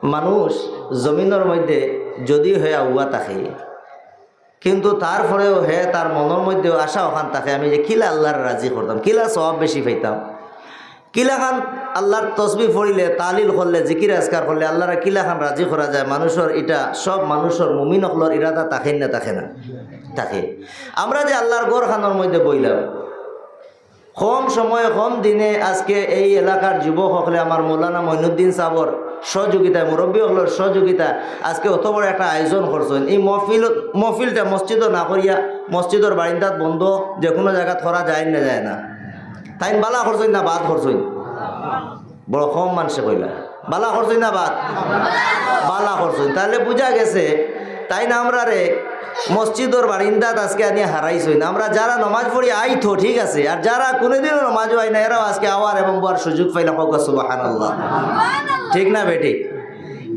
মানুষ জমিনের মধ্যে যদি হয়ে আউয়া থাকে, কিন্তু তারপরেও হে তার মনের মধ্যেও আশা ওখান থাকে, আমি যে কিলা আল্লাহর রাজি করতাম কিলা সব বেশি পাইতাম। কিলা খান আল্লাহর তসবি পড়িলে তালিল করলে জিকির আজকার করলে আল্লাহরা কিলা খান রাজি করা যায় মানুষের এটা সব মানুষের মুমিন অকলর ইরাদা থাকে না থাকে না? থাকে। আমরা যে আল্লাহর গড় খানোর মধ্যে বইলাম, কম সময়ে, কম দিনে আজকে এই এলাকার যুবক হকলে আমার মৌলানা মইনুদ্দিন সাবর সহযোগিতায় মুরব্বী হকলের সহযোগিতা আজকে অত বড় একটা আয়োজন করছেন। এই মহফিল, মহফিলটা মসজিদও না করিয়া মসজিদের বারিন্দাত বন্ধ, যে কোনো জায়গা ধরা যায় না যায় না। তাই বালা করছেন না বাদ করছেন? বড় কম মানুষে কইলা। বালা করছেন না বাদ? বালা করছেন। তাহলে বুঝা গেছে, তাই না আমরা রে মসজিদর বারিন্দাত আজকে আনি হারাইছই না। আমরা যারা নমাজ পড়ি আইতো ঠিক আছে? আর যারা কোনোদিনও নমাজ হয় না এরাও আজকে আওয়ার এবং বর সুযোগ পাইলাম সুবাহান আল্লাহ ঠিক না বেটি?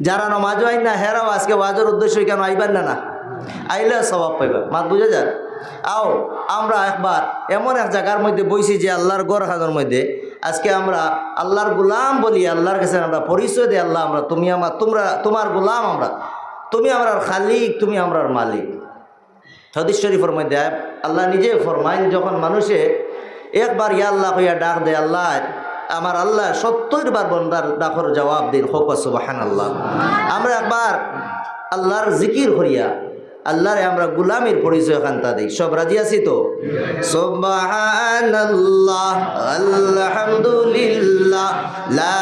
যারা নমাজ হয় না হেরাও আজকে ওয়াজের উদ্দেশ্য কেন আইবার না না? আইলে স্বভাব পাইবা। মাত বুঝে যান আও আমরা একবার এমন এক জায়গার মধ্যে বইছি যে আল্লাহর গড় খানোর মধ্যে আজকে আমরা আল্লাহর গুলাম বলি আল্লাহর কাছে আমরা পরিচয় দিই আল্লাহ আমরা তুমি আমার তোমরা তোমার গুলাম আমরা। তুমি আমরার খালিক তুমি আমরার মালিক। হদিস শরীফের মধ্যে আল্লাহ নিজে ফরমাইন, যখন মানুষে একবার ইয়া আল্লাহ কইয়া ডাক দেয়, আল্লাহ, আমার আল্লাহ সত্তর বার বন্দার ডাকর জবাব দিন। হোক সুবাহান আল্লাহ আমরা একবার আল্লাহর জিকির করিয়া, আল্লাহরে আমরা গুলামের পরিচয় খান্তা দিই। সব রাজি আছি তো? সুবহানাল্লাহ, আলহামদুলিল্লাহ, লা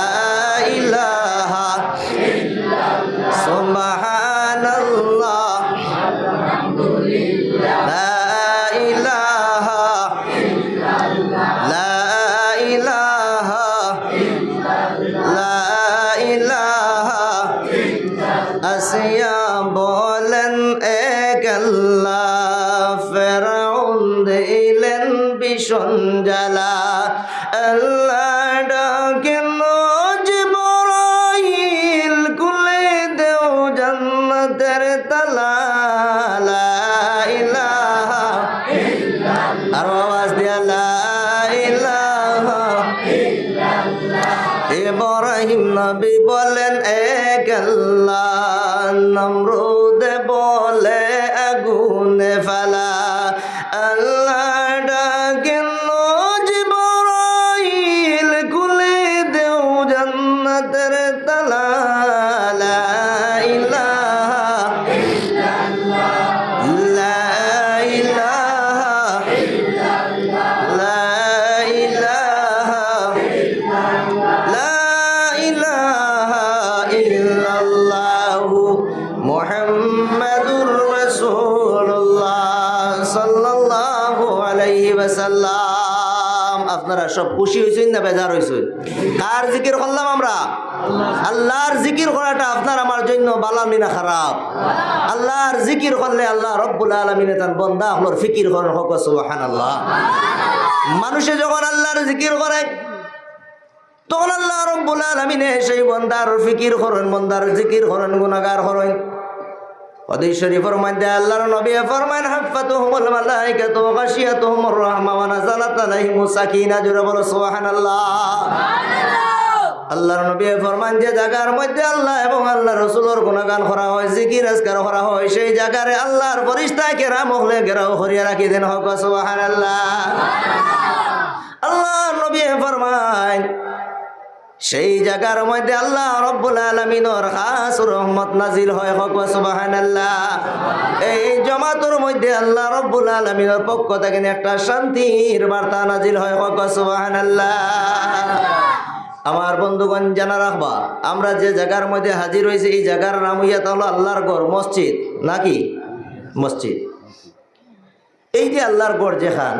সব খুশি হইছেন না বেজার হইছেন কার জিকির করলাম আমরা? আল্লাহর জিকির করাটা আপনার আমার জন্য বালামি না খারাপ। আল্লাহর জিকির করলে আল্লাহ রব্বুল আলামিনে তার বন্দা হলোর ফিকির করেন, হোক সুবহানাল্লাহ। মানুষে যখন আল্লাহর জিকির করে, তখন আল্লাহ রব্বুল আলামিনে সেই বন্দার ফিকির করেন, বন্দার জিকির করেন, গুনাহগার করেন। হাদিস শরীফের মধ্যে আল্লাহর নবী ফরমান হাফাতুহুমুল মালাইকাতু ওয়া গাশিয়াতুহুমুর রাহমা ওয়া নাযালাত আলাইহিমুস সাকিনা। জোরে বলো সুবহানাল্লাহ। আল্লাহর নবী ফরমান যে জায়গার মধ্যে আল্লাহ এবং আল্লাহ রসুলের গুণগান করা হয় জিকির আজকার করা হয় সেই জায়গারে আল্লাহর ফরিস্তা কেরা মহলে ঘেরাও করিয়া রাখি দেন হক সুবহানাল্লাহ। আল্লাহর নবী ফরমান সেই জায়গার মধ্যে আল্লাহ রব্বুল আলমিনর খাস রহমত নাজিল হয়, হক সুবহানাল্লাহ। এই জমাতুর মধ্যে আল্লাহ রব্বুল আলমিনের পক্ষ থেকে একটা শান্তির বার্তা নাজিল হয়, হক সুবহানাল্লাহ। আমার বন্ধুগণ, জানা রাখবা, আমরা যে জায়গার মধ্যে হাজির হয়েছে, এই জায়গার নাম হইয়া তাহলে আল্লাহর গড় মসজিদ, নাকি? মসজিদ। এই যে আল্লাহর গড় যেখান,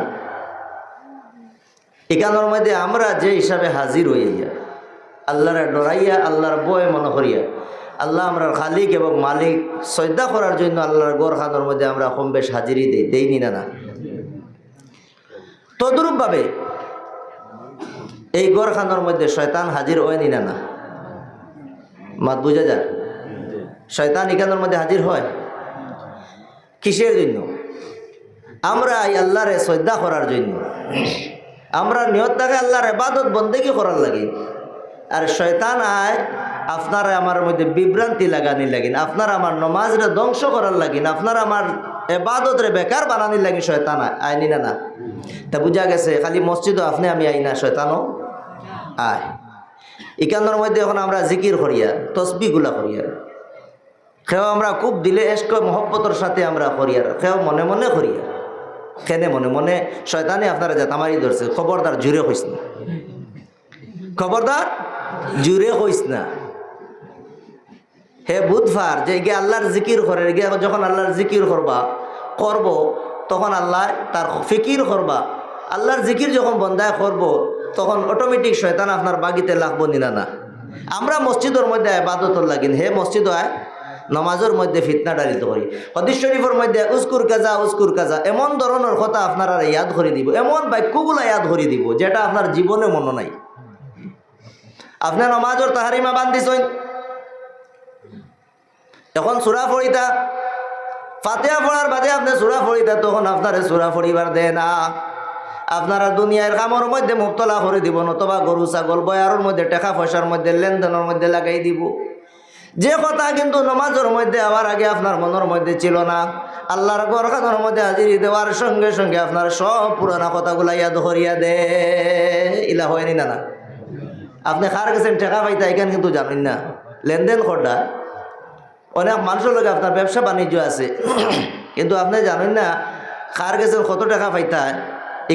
এখানোর মধ্যে আমরা যে হিসাবে হাজির হইয়া আল্লাহরে ডরাইয়া, আল্লাহর বয় মনে করিয়া। আল্লাহ আমরা খালিক এবং মালিক। শ্রদ্ধা করার জন্য আল্লাহর গড় খানোর মধ্যে আমরা কম বেশ হাজিরই দিই, দেইনি না না? তদ্রূপভাবে এই গড় খানোর মধ্যে শয়তান হাজির হয়নি না না? মাত বুঝা যাক শয়তান এখানোর মধ্যে হাজির হয়? কিসের জন্য? আমরা এই আল্লাহরে শ্রদ্ধা করার জন্য। আমরা নিয়ত থাকে আল্লাহর এবাদত বন্দেগি করার লাগে। আর শয়তান আয়, আপনারা আমার মধ্যে বিভ্রান্তি লাগানি লাগিন, আপনারা আমার নমাজরে ধ্বংস করার লাগিন, আপনারা আমার এবাদতরে বেকার বানানির লাগি শয়তান আইনি না না তা বুঝা গেছে, খালি মসজিদও আপনি, আমি আইনা শয়তানও আয়। ইকানোর মধ্যে এখন আমরা জিকির করিয়া তসবিগুলা করিয়া সেও আমরা খুব দিলে এসক মহব্বতর সাথে আমরা করিয়ার সেও মনে মনে করিয়া কেনে মনে মনে শয়তানে আপনারা জাতামারি ধরছে, খবরদার জুড়ে না। খবরদার? জুড়ে হইস না। হে বুধবার, যে গিয়ে আল্লাহর জিকির করে গিয়ে যখন আল্লাহর জিকির করবা, করব, তখন আল্লাহ তার ফিকির করবা। আল্লাহর জিকির যখন বন্দায় করব, তখন অটোমেটিক শয়তান আপনার বাগিতে লাগবো নিনা না আমরা মসজিদের মধ্যে আবাদতর লাগিন। হে মসজিদ হয় নমাজের মধ্যে ফিতনা ডালিত করি। হদিস শরীফের মধ্যে উস্কুর কাজা উস্কুর কাজা, এমন ধরনের কথা আপনারা ইয়াদ করে দিব, এমন বাক্যগুলা ইয়াদ করে দিব, যেটা আপনার জীবনে মনে নাই। আপনি নমাজর তাহারিমা বান্ধিছেন এখন সুরা ফড়িতা ফাতেহা পড়ার বাদে আপনি সুরা ফড়িতা তখন আপনারে সুরা ফড়িবার দেয় না। আপনারা দুনিয়ার কামর মধ্যে মুক্তলা করে দিব, নতবা গরু, ছাগল, বয়ারের মধ্যে, টাকা পয়সার মধ্যে, লেনদেনের মধ্যে লাগাই দিব। যে কথা কিন্তু নমাজের মধ্যে আবার আগে আপনার মনের মধ্যে ছিল না। আল্লাহর গরখানোর মধ্যে হাজিরি দেওয়ার সঙ্গে সঙ্গে আপনার সব পুরানা কথাগুলা ইয়াদ হরিয়া দে ইলা হয়নি না না। আপনি খার গেছেন টাকা পাইতা এখানে কিন্তু জানেন না। লেনদেন করডা অনেক মানুষের লোক আপনার ব্যবসা বাণিজ্য আছে। কিন্তু আপনি জানেন না খার গেছেন কত টাকা পাইতা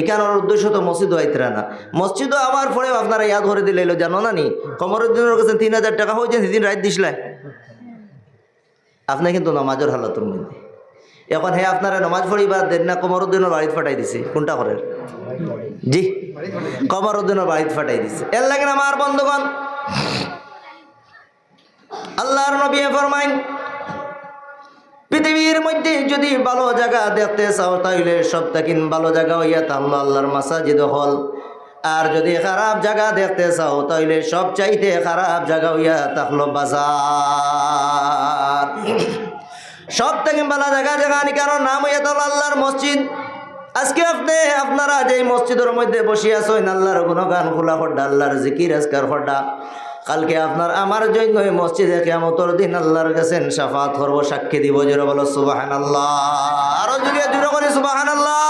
এখানোর উদ্দেশ্য তো মসজিদ হইতরা না। মসজিদও আমার পরে আপনারা ইয়াদ ধরে দিলে এলো, জানো না নি? কমরুদ্দিনের কাছে তিন হাজার টাকা হয়েছে সেদিন রাত দিসলে আপনি কিন্তু নমাজের হালতের মধ্যে। এখন হে আপনারা নমাজ পড়িবার দেন না কমরুদ্দিনের বাড়িতে ফাটাই দিছে। কোনটা করেন? জি। কমরুদ্দিনের বাড়িতে ফাটাই দিছে। এর লাগে আমার বন্ধুগণ, আল্লাহর নবী ফরমাইন, পৃথিবীর মধ্যে যদি ভালো জায়গা দেখতে চাও, তাইলে সব থাকিন ভালো জায়গা হইয়া তাহলে আল্লাহর মাসাজিদ হল। আর যদি খারাপ জায়গা দেখতে চাও, তাইলে সব চাইতে খারাপ জায়গা হইয়া তাহলো বাজার। সব থেকে ভালো জায়গা জায়গা কারণ নাম হইয়া তাহলো আল্লাহর মসজিদ আজকে আপনি, আপনারা যে মসজিদের মধ্যে বসিয়া আছেন, আল্লাহর গুণগান খোলা খড্ডা আল্লাহর জিকির, আজকার খড্ডা কালকে আপনার, আমার জন্য এই মসজিদে কেমতর দিন আল্লাহর কাছে সাফাত করব, সাক্ষী দিব, জোরে বলো সুবাহান আল্লাহ আরও জুড়ে জুড়ে করি সুবাহান আল্লাহ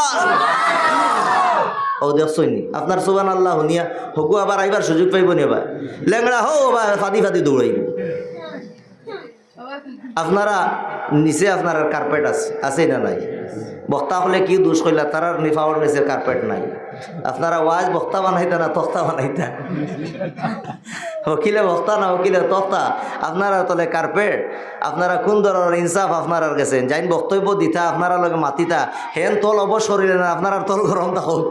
ও, দেখছনি আপনার সুবান আল্লাহ শুনিয়া হকু আবার আইবার সুযোগ পাইব নি এবার লেংড়া হো বা ফাদি ফাদি দৌড়াইব। আপনারা, নিচে আপনার কার্পেট আছে আছে না নাই? বক্তা হলে কি দোষ করলা তার নিফাওয়ার নিচে কার্পেট নাই। আপনারা ওয়াজ বক্তা বানাইতা না তক্তা বানাইতা হকিলে বক্তা না হকিলে তক্তা? আপনারা তলে কার্পেট আপনারা কোন ধরনের ইনসাফ আপনারা গেছেন? যাইন বক্তব্য দিতা, আপনারা লগে মাতিতা। হেন তল অবসরিলেন আপনার তল গরমটা হোক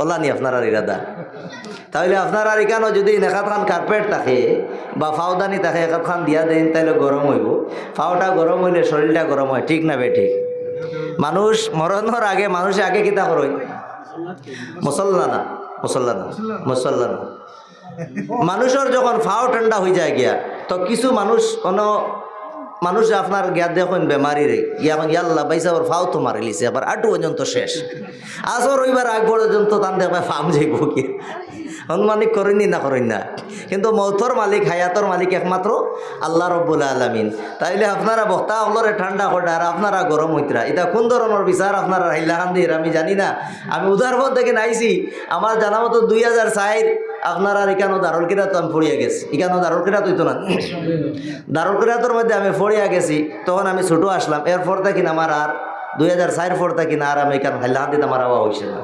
ওলানি আপনার আর ইরাদা। তাহলে আপনার আর এখানে যদি একাত খান কার্পেট থাকে বা ফাউদানি থাকে একাত খান দিয়া দেন, তাহলে গরম হইব। ফাওটা গরম হইলে শরীরটা গরম হয়, ঠিক না বে ঠিক? মানুষ মরণের আগে, মানুষে আগে কিতা করই মুসল্লা না মুসল্লা না মুসল্লা না মানুষের যখন ফাও ঠান্ডা হয়ে যায় গিয়া, তো কিছু মানুষ কোন মানুষ আপনার গিয়া দেখুন বেমারি রে ইয়াখন ইয়াল্লা বাইসা ওর ফাও তো মারি লিছে, আবার আটু পর্যন্ত শেষ। আসর রইবার আগ পর্যন্ত তান দেখবে ফার্ম যাইব কি? হনুমানিক করেনি না করেন না? কিন্তু মৌতর মালিক, হায়াতর মালিক একমাত্র আল্লাহ রব্বুল আলমিন। তাইলে আপনারা বক্তা হলরে ঠান্ডা করে আর আপনারা গরম হইতরা। এটা কোন ধরনের বিচার আপনারা হাইলাখান দিয়ে আমি জানি না। আমি উদারপথ থেকে নাইছি। আমার জানা মতো দুই হাজার চাইর আপনার আর এখানো দারুল কিরাত আমি ফড়িয়া গেছি। এখানো দারুল কিরাত হইতো না। দারুল কিরাতর মধ্যে আমি ফড়িয়া গেছি তখন আমি ছোটো আসলাম। এরপর থেকে আমার আর দুই হাজার চার পর থাকি না আর আমি এখানে হাইলাখান দিতে আমার আওয়া হয়েছে না।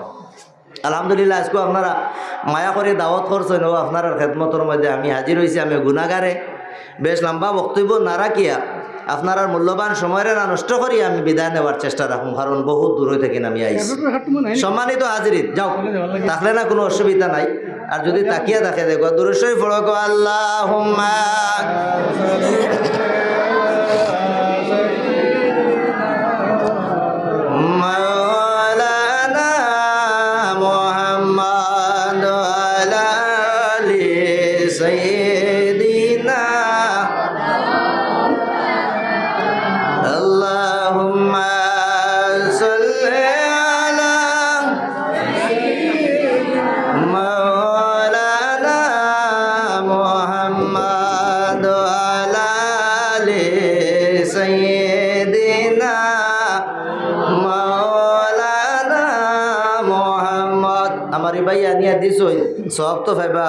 আলহামদুলিল্লাহ আজকে আপনারা মায়া করে দাওয়াত করছেন ও আপনার খেদমতর মধ্যে আমি হাজির হয়েছি আমি গুণাগারে বেশ লম্বা বক্তব্য না রাখিয়া আপনার মূল্যবান সময়ের না নষ্ট করি আমি বিদায় নেওয়ার চেষ্টা রাখুন কারণ বহুত দূর থেকে আমি আইছি। সম্মানিত হাজিরিত যাও। থাকলে না কোনো অসুবিধা নাই। আর যদি তাকিয়া থাকে দেখো দূরস্বই পড়ো আল্লাহ সব তো ভাইবা,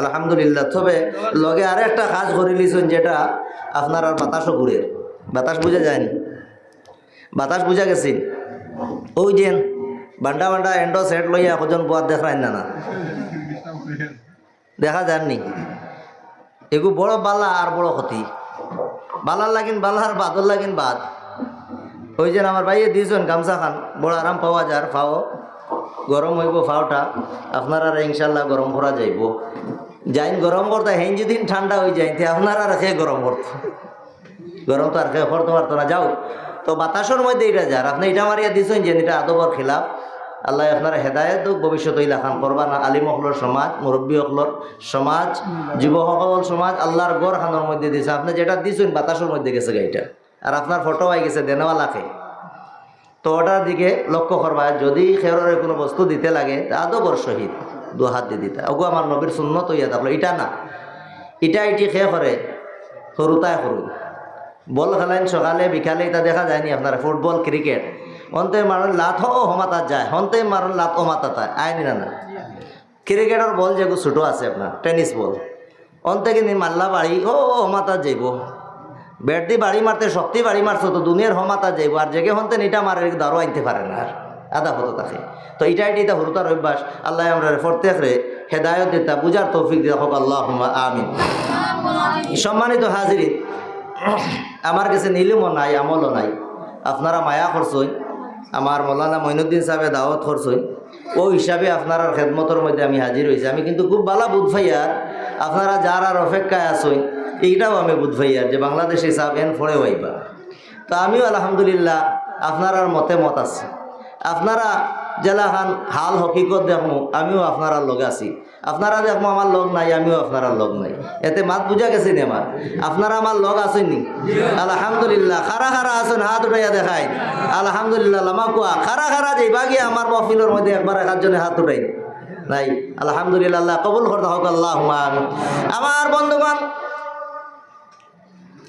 আলহামদুলিল্লাহ। তবে লগে আর একটা কাজ করে লিছুন যেটা আপনার আর বাতাসও ঘুরে। বাতাস বুঝা যায়নি বাতাস বুঝা গেছি। ওই যে বান্ডা বান্ডা এন্ডো সেট লইয়া কজন বুয়ার দেখায় না না। দেখা যাননি। এগু বড় বালা আর বড় ক্ষতি। বালার লাগিন বালা আর বাদর লাগিন বাদ। ওই যে আমার ভাইয়ে দিয়েছেন গামছা খান, বড় আরাম পাওয়া যার ফাও গরম হইব ফাওটা, আপনার আর ইনশাল্লাহ গরম করা যাইব। যাইন গরম করতে হেন যেদিন ঠান্ডা হয়ে তে আপনার আর খেয়ে গরম করতো গরম তো আর খেয়ে করতে পারতো না। যাও, তো বাতাসের মধ্যে এটা যার, আপনি এটা মারিয়া দিছেন যে এটা আদবর খিলাফ। আল্লাহ আপনার হেদায়ত ভবিষ্যৎ ইলাখান করবা না আলিম হকলর সমাজ, মুরব্বী হকলর সমাজ যুবসকল সমাজ, আল্লাহর গড় খানোর মধ্যে দিছে। আপনি যেটা দিয়েছেন বাতাসের মধ্যে গেছে গাইটা আর আপনার ফটো আই গেছে, দেনেওয়ালাকে। তো ওটার দিকে লক্ষ্য করবা, যদি খেরোর কোনো বস্তু দিতে লাগে আদবর সহিত দু হাত দিয়ে দিতে। ওগো আমার নবীর শূন্যত ইয়া থাকল এটা না। ইটা ইটি খেয়ে করে সরুতায় সরু বল খেলাইন সকালে, বিকালে এটা দেখা যায়নি আপনার। Football, cricket. অন্তে মারণ লাথ ও হমাতাত যায়। হন্তে মারণ লাত, ও মাতাত আয়নি না না। ক্রিকেটের বল যেগু ছোটো আছে আপনার, টেনিস বল। অন্তে কিন্তু মাল্লা বাড়ি ও হমাতাত যাইব। ব্যাট দিয়ে বাড়ি মারতে, শক্তি বাড়ি মারছো, তো দুনিয়ার হমাতা যাইব আর জেগে হন্তে নিটা মারে দারো আনতে পারে না। আর আদা হতো তাকে। তো এটা এটি এটা হরুতার অভ্যাস। আল্লাহ আমরা প্রত্যেক রে হেদায়ত দিতা, বুঝার তৌফিক দিয়া হোক আল্লাহ আমিন। সম্মানিত হাজিরি, আমার কাছে নীলিমও নাই, আমলও নাই। আপনারা মায়া করছই, আমার মৌলানা মইনুদ্দিন সাহেবে দাওয়াত করছই। ও হিসাবে আপনার খেদমতর মধ্যে আমি হাজির হয়েছি আমি কিন্তু খুব বালা বুধ ভাইয়ার, আপনারা যার আর অপেক্ষায় আসই এইটাও আমি বুধ ভাইয়ার যে বাংলাদেশে হিসাব এন ফড়ে হইবা তো আমিও আলহামদুলিল্লাহ আপনার মতে মত আছে। আপনারা জেলা খান হাল হকিকত দেখমু, আমিও আপনারা লগে আছি। আপনারা দেখো আমার লগ নাই, আমিও আপনারা লগ নাই। এতে মাত বুঝা গেছে নি আমার আপনারা আমার লগ আছেন নি আলহামদুলিল্লাহ, খারা খারা আছেন, হাত উঠাইয়া দেখাই। আলহামদুলিল্লাহ, লামা কুয়া, খারা খারা যে বাগিয়ে আমার মহফিলের মধ্যে একবার একজনে হাত উঠাই। নাই, আলহামদুলিল্লাহ কবুল করতে হোক আল্লাহ আমার বন্ধুগণ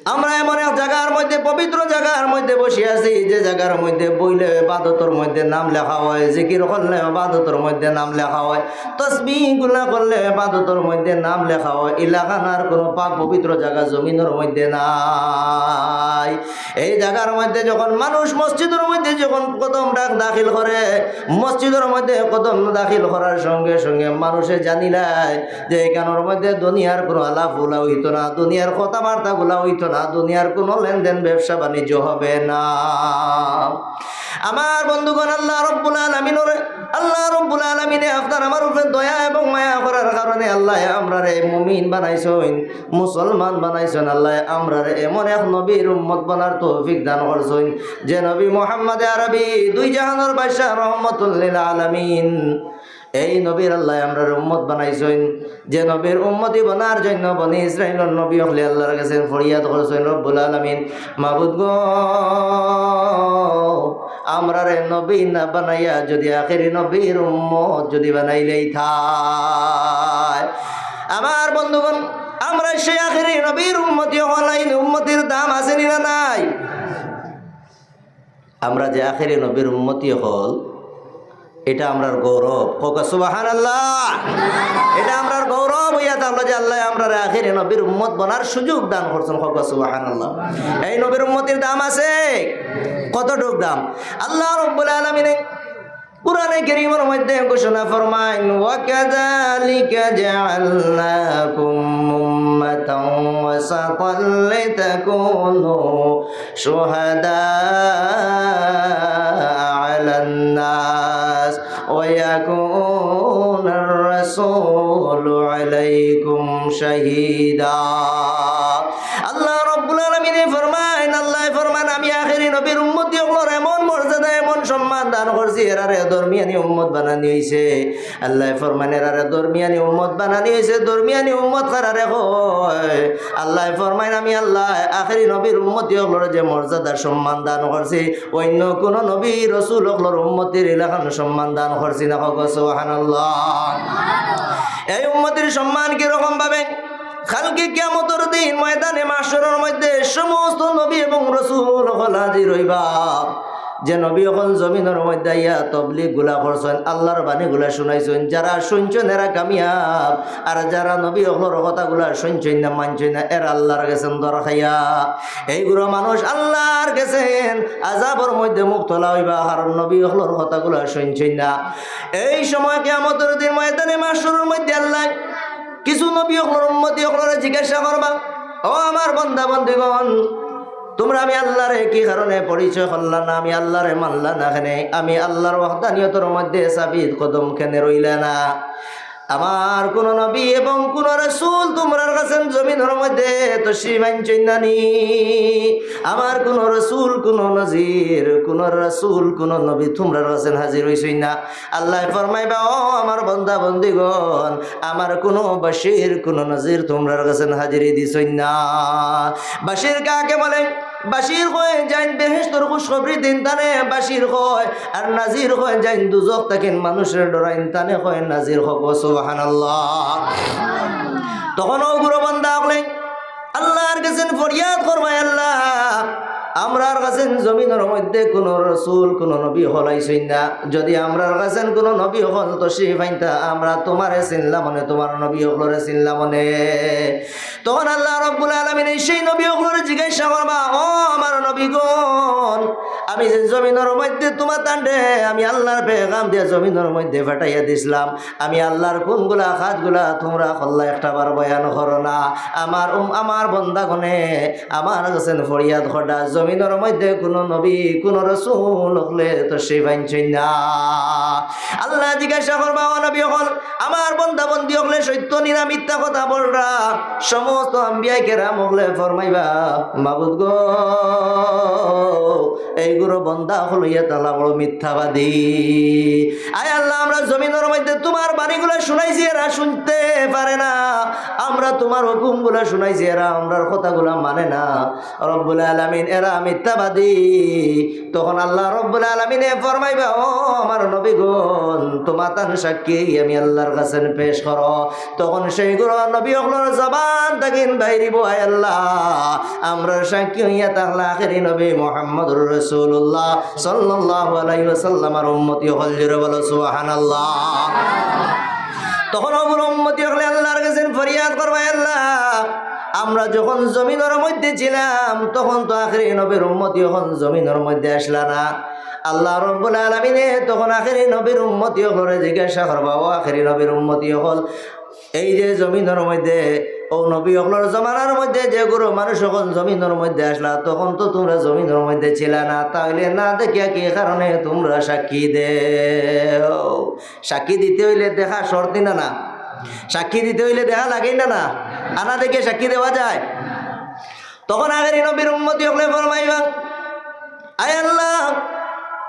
আমরা এমন এক জায়গার মধ্যে, পবিত্র জায়গার মধ্যে বসে আছি, যে জায়গার মধ্যে বইলে বাদতর মধ্যে নাম লেখা হয়, জিকির করলে বাদতর মধ্যে নাম লেখা হয় তসবি গুলা করলে বাদতর মধ্যে নাম লেখা হয় ইলাকানার কোনো পাক পবিত্র জায়গা জমিনের মধ্যে নাই। এই জায়গার মধ্যে যখন মানুষ মসজিদের মধ্যে যখন কদম ডাক দাখিল করে, মসজিদের মধ্যে কদম দাখিল করার সঙ্গে সঙ্গে মানুষে জানিলাই যে এখানোর মধ্যে দুনিয়ার কোনো আলাপগুলা হইতো না, দুনিয়ার কথাবার্তা গুলা হইতো না, দুনিয়ার কোনো লেনদেন, ব্যবসা, বাণিজ্য হবে না। আমার বন্ধুগণ, আল্লাহ রব্বুল আলমিনের, আল্লাহ রব্বুল আলমিনে আপনার আমার উপরে দয়া এবং মায়া করার কারণে আল্লাহ আমরা রে মুমিন বানাইছেন, মুসলমান বানাইছেন। আল্লাহ আমরা রে এমন এক নবীর উম্মত বানার তৌফিক দান করছেন, যে নবী মোহাম্মদ আরবি, দুই জাহানোর বাদশাহ রহমতুল্লিল আলমিন। এই নবীর আল্লাহ আমরা উম্মত বানাইছেন যে নবীর উম্মতি বানার জন্য বনি ইসরাইলের নবী হলে আল্লাহর কাছে ফরিয়াদ করেছেন, রব্বুল আলমিন। মাবুদ গো, আমরা রে নবী না বানাইয়া যদি আখেরি নবীর উম্মত যদি বানাইলেই থায়। আমার বন্ধুগণ, আমরা সেই আখেরি নবীর উম্মতি হলাই উম্মতির দাম আছে না নাই? আমরা যে আখেরি নবীর উম্মতি হল এটা আমরার গৌরব। সুবাহান আল্লাহ এটা আমরার গৌরব হইয়া থাকল যে আল্লাহ আমরা আখেরি নবীর উম্মত বনার সুযোগ দান করছেন কোকা সুবাহান আল্লাহ এই নবীর উম্মতির দাম আছে কতটুক দাম? আল্লাহ রব্বুল আলমিনে পুরানে কেরিমের মধ্যে ঘোষণা ফরমাইন, ওয়াকাযালিকা জাআলনাকুম উম্মাতান ওয়াসাতান লিতাকুনু শুহাদা আলান ويكون الرسول عليكم شهيدا করছি এরারে দরমিয়ানি উম্মত বানানি হইছে। আল্লাহ ফরমান এরারে দরমিয়ানি উম্মত বানানি হইছে দরমিয়ানি উম্মত কারারে হয় আল্লাহ ফরমাইন আমি আল্লাহ আখেরি নবীর উম্মতি হলোর যে মর্যাদার সম্মান দান করছি অন্য কোন নবী রসুল হলোর উম্মতির এলাকান সম্মান দান করছি না হোক সুবহানাল্লাহ। এই উম্মতির সম্মান কীরকম ভাবে? খালকে কেমতর দিন ময়দানে মাসরের মধ্যে সমস্ত নবী এবং রসুল হল হাজির হইবা। যে নবী এখন জমিনের মধ্যে ইয়া তবলিগগুলা করছেন, আল্লাহর বাণী গুলা শুনাইছেন, যারা শুনছেন এরা কামিয়াব, আর যারা নবী অকলর কথাগুলা শুনছেন না, মানছেন না, এরা আল্লাহর গেছেন দর খাইয়া। এইগুলো মানুষ আল্লাহর গেছেন আজাবর মধ্যে মুক্তলা হইবা কারণ নবী অকলর কথাগুলা শুনছেন না। এই সময় কেমতের দিন ময়দানে মাসুরের মধ্যে আল্লাহ কিছু নবী অকলর উম্মতি অকলরে জিজ্ঞাসা করবা, ও আমার বন্ধা বন্ধুগণ তোমরা আমি আল্লাহরে কি কারণে পরিচয় করলা না? আমি আল্লাহরে মানলা না খানে আমি আল্লাহর ওয়াহদানিয়তর মধ্যে সাবিত কদম খেনে রইলা না? আমার কোন নবী এবং কোন রসুল তোমরার কাছে জমিনের মধ্যে তো শিবাঞ্চনানি আমার কোন রসুল, কোন নজির, কোন রসুল, কোন নবী তোমরার কাছে হাজির হইছই না? আল্লাহ ফরমাইবা, ও আমার বন্ধা বন্দিগণ, আমার কোন বাসির কোন নজির তোমরার কাছে হাজিরি দিছই না। বাসির কাকে বলেন বাসির কয় যাইন বেহেস্তর খুশখবরি দিন তানে বাসির কয় আর নাজির হয়ে যাইন দুজক তাকেন মানুষের ডরাইন তানে কয় নাজির হক সুবহানাল্লাহ। তখন ও গুরু বান্দা বলেন আল্লাহর কাছে ফরিয়াদ করবাই আল্লাহ। আমরার কাছে জমিনের মধ্যে কোন রসুল, কোন নবী হলাইছই না। যদি আমরার কাছেন কোন নবী হল, তো সে ফাইনতা আমরা তোমারে চিনলাম মনে, তোমার নবী হলরে চিনলাম মনে। তখন আল্লাহ রব্বুল আলমিন সেই নবী হলরে জিজ্ঞাসা করবা, ও আমার নবীগণ আমি যে জমিনের মধ্যে তোমার তান্ডে আমি আল্লাহর পেগাম দিয়ে জমিনের মধ্যে ফাটাইয়া দিছিলাম। আমি আল্লাহর কোনগুলা খাতগুলা তোমরা খল্লা একটা বার বয়ান করো না। আমার আমার বন্দাগণে, আমার কাছে ফরিয়াদ খডা জমিনের মধ্যে কোনো নবী, কোন রসুল হলে তো সে ভাইনছই না। আল্লাহ জিজ্ঞাসা করবা নবী হল, আমার বন্দা বন্দি হলে সত্য, নিরা মিথ্যা কথা বলরা, সমস্ত আম্বিয়াই কেরাম হলে ফরমাইবা, মাবুদ গো। এইগুলো বন্দা হলো ইয়া তালা বড় মিথ্যাবাদী। আয় আল্লাহ, আমরা জমিনের মধ্যে তোমার বাণীগুলো শুনাইছি এরা শুনতে পারে না। আমরা তোমার হুকুমগুলো শুনাইছি এরা আমরার কথাগুলো মানে না। রব্বুল আলমিন, এরা মিথ্যাবাদী। তখন আল্লাহ রব্বুল আলমিনে ফরমাইবা, ও আমার নবীগণ, তোমার তান সাক্ষী, আমি আল্লাহর কাছে পেশ করো। তখন সেই গুরু নবী অগলোর জবান তাকিন বাইরিব আয় আল্লাহ, আমরা সাক্ষী হইয়া তাহলে আখেরি নবী মোহাম্মদুর রসুল্লাহ সাল্লাল্লাহু আলাইহি ওয়াসাল্লামের উম্মতি হল জুড়ে বলো, সুবহানাল্লাহ। তখন অগুলো উম্মতি হলে আল্লাহর কাছে ফরিয়াদ করবে, আল্লাহ, আমরা যখন জমিনের মধ্যে ছিলাম, তখন তো আখেরি নবীর উম্মতি যখন জমিনের মধ্যে আসলা না। আল্লাহ রব্বুল আলমিনে তখন আখেরি নবীর উম্মতি হলে জিজ্ঞাসা করবা, ও আখেরি নবীর উম্মতি হল এই যে জমিনের মধ্যে, ও নবী অকলর জমানার মধ্যে যে গুরু মানুষ যখন জমিনের মধ্যে আসলা, তখন তো তোমরা জমিনের মধ্যে ছিলে না। তাহলে না দেখিয়া কি কারণে তোমরা সাক্ষী দে সাক্ষী দিতে হইলে দেখা শর্তি না না? সাক্ষী দিতে হইলে দেখা লাগেই না না? আনা দেখে সাক্ষী দেওয়া যায়। তখন আগের নবীর উন্মতি হলে ফরমাইবা, আয় আল্লাহ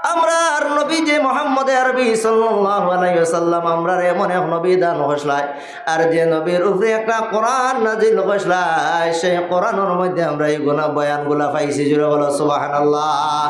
আমরা আর নবী যে মোহাম্মদ আরবি সাল্লাম আমরা এমন এক নবী দান হসলায় আর যে নবীর উপরে একটা কোরআন নাজিল হসলায় সেই কোরআনের মধ্যে আমরা এই গুণা বয়ানগুলা পাইছি জুড়ে বলো, সুবহানাল্লাহ।